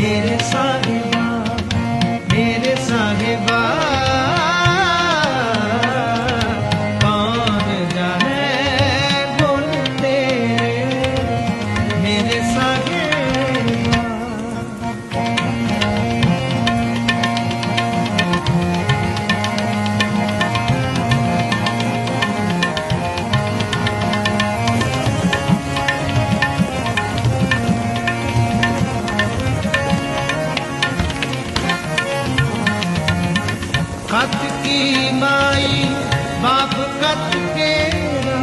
ਮੇਰੇ ਸਾਹਿਬਾ ਮੇਰੇ ਸਾਹਿਬਾ ਕੌਣ ਜਾਣੇ ਗੁਣ ਤੇਰੇ? ਮੇਰੇ ਸਾਹਿਬਾ ਹੱਥ ਕੀ ਮਾਈ? ਬਾਪ ਕਤ ਕੇਰਾ